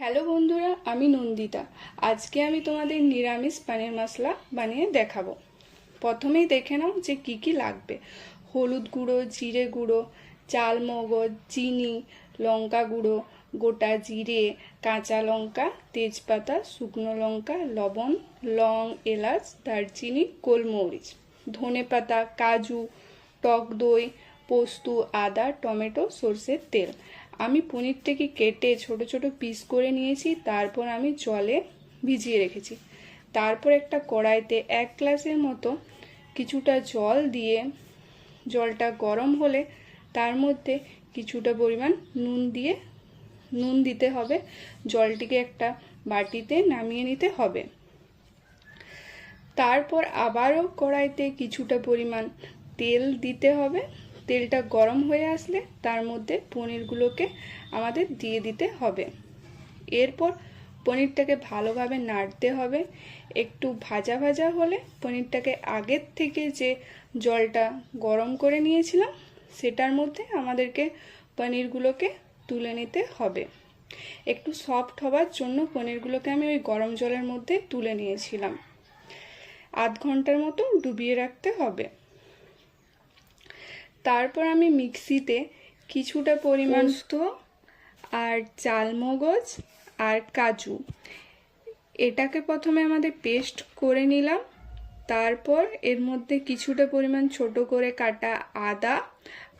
Hello বন্ধুরা, আমি নন্দিতা। আজকে আমি তোমাদের নিরামিষ পানির মশলা বানিয়ে দেখাবো। প্রথমেই দেখে নাও যে কি কি লাগবে। হলুদ গুঁড়ো, জিরে গুঁড়ো চাল মগজ চিনি, লঙ্কা গুঁড়ো, গোটা জিরে, কাঁচা লঙ্কা, তেজপাতা, শুকনো লঙ্কা, লবণ, লং, এলাচ, দারচিনি, গোলমরিচ, ধনে পাতা, কাজু, টক দই, পোস্ত, আদা, টমেটো, সর্ষের তেল। আমি পনিরটাকে কেটে ছোট ছোট পিস করে নিয়েছি, তারপর আমি জলে ভিজিয়ে রেখেছি। তারপর একটা কড়াইতে এক গ্লাসের মতো কিছুটা জল দিয়ে জলটা গরম হলে তার মধ্যে কিছুটা পরিমাণ নুন দিয়ে, নুন দিতে হবে। জলটিকে একটা বাটিতে নামিয়ে নিতে হবে। তারপর আবারও কড়াইতে কিছুটা পরিমাণ তেল দিতে হবে। তেলটা গরম হয়ে আসলে তার মধ্যে পনিরগুলোকে আমাদের দিয়ে দিতে হবে। এরপর পনিরটাকে ভালোভাবে নাড়তে হবে। একটু ভাজা ভাজা হলে পনিরটাকে আগের থেকে যে জলটা গরম করে নিয়েছিলাম, সেটার মধ্যে আমাদেরকে পনিরগুলোকে তুলে নিতে হবে। একটু সফট হবার জন্য পনিরগুলোকে আমি ওই গরম জলের মধ্যে তুলে নিয়েছিলাম। আধ ঘণ্টার মতো ডুবিয়ে রাখতে হবে। তারপর আমি মিক্সিতে কিছুটা পরিমাণ পোস্ত আর চালমগজ আর কাজু। এটাকে প্রথমে আমাদের পেস্ট করে নিলাম। তারপর এর মধ্যে কিছুটা পরিমাণ ছোট করে কাটা আদা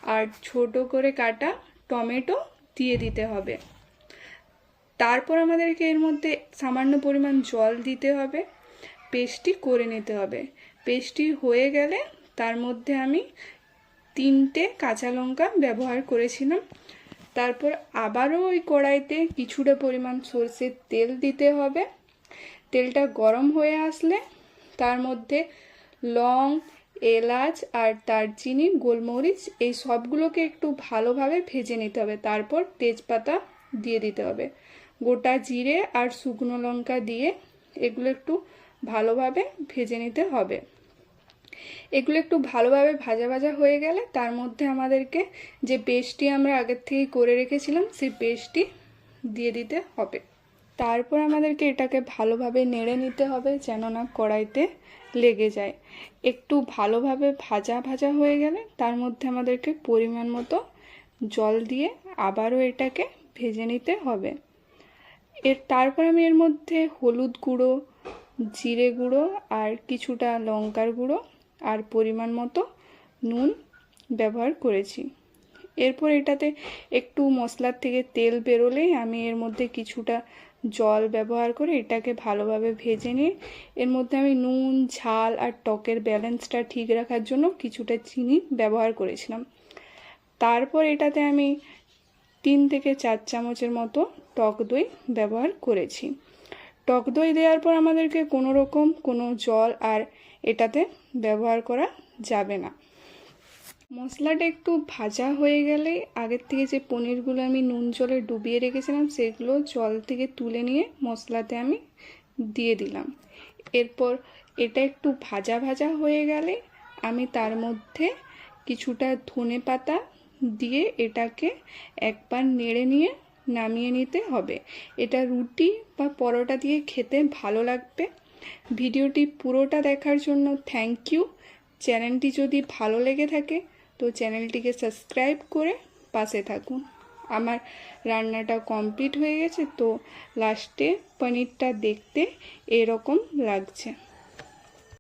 আর ছোট করে কাটা টমেটো দিয়ে দিতে হবে। তারপর আমাদেরকে এর মধ্যে সামান্য পরিমাণ জল দিতে হবে। পেস্টটি করে নিতে হবে। পেস্টটি হয়ে গেলে তার মধ্যে আমি তিনটে কাঁচা লঙ্কা ব্যবহার করেছিলাম। তারপর আবারও ওই কড়াইতে কিছুটা পরিমাণ সর্ষের তেল দিতে হবে। তেলটা গরম হয়ে আসলে তার মধ্যে লং, এলাচ আর দারচিনি, গোলমরিচ এই সবগুলোকে একটু ভালোভাবে ভেজে নিতে হবে। তারপর তেজপাতা দিয়ে দিতে হবে। গোটা জিরে আর শুকনো লঙ্কা দিয়ে এগুলো একটু ভালোভাবে ভেজে নিতে হবে। এগুলো একটু ভালোভাবে ভাজা ভাজা হয়ে গেলে তার মধ্যে আমাদেরকে যে পেস্টটি আমরা আগের থেকেই করে রেখেছিলাম, সেই পেস্টটি দিয়ে দিতে হবে। তারপর আমাদেরকে এটাকে ভালোভাবে নেড়ে নিতে হবে যেন না কড়াইতে লেগে যায়। একটু ভালোভাবে ভাজা ভাজা হয়ে গেলে তার মধ্যে আমাদেরকে পরিমাণ মতো জল দিয়ে আবারও এটাকে ভেজে নিতে হবে। এর তারপর আমি এর মধ্যে হলুদ গুঁড়ো, জিরে গুঁড়ো আর কিছুটা লঙ্কার গুঁড়ো আর পরিমাণ মতো নুন ব্যবহার করেছি। এরপর এটাতে একটু মশলার থেকে তেল বেরোলেই আমি এর মধ্যে কিছুটা জল ব্যবহার করে এটাকে ভালোভাবে ভেজে নিয়ে, এর মধ্যে আমি নুন, ঝাল আর টকের ব্যালেন্সটা ঠিক রাখার জন্য কিছুটা চিনি ব্যবহার করেছিলাম। তারপর এটাতে আমি তিন থেকে চার চামচের মতো টক দই ব্যবহার করেছি। টক দই দেওয়ার পর আমাদেরকে কোনো রকম কোনো জল আর এটাতে ব্যবহার করা যাবে না। মশলাটা একটু ভাজা হয়ে গেলে আগের থেকে যে পনিরগুলো আমি নুন জলে ডুবিয়ে রেখেছিলাম, সেগুলো জল থেকে তুলে নিয়ে মশলাতে আমি দিয়ে দিলাম। এরপর এটা একটু ভাজা ভাজা হয়ে গেলে আমি তার মধ্যে কিছুটা ধনে পাতা দিয়ে এটাকে একবার নেড়ে নিয়ে নামিয়ে নিতে হবে। এটা রুটি বা পরোটা দিয়ে খেতে ভালো লাগবে। ভিডিওটি পুরোটা দেখার জন্য থ্যাংক ইউ চ্যানেলটি যদি ভালো লেগে থাকে, তো চ্যানেলটিকে সাবস্ক্রাইব করে পাশে থাকুন। আমার রান্নাটা কমপ্লিট হয়ে গেছে, তো লাস্টে পনিরটা দেখতে এরকম লাগছে।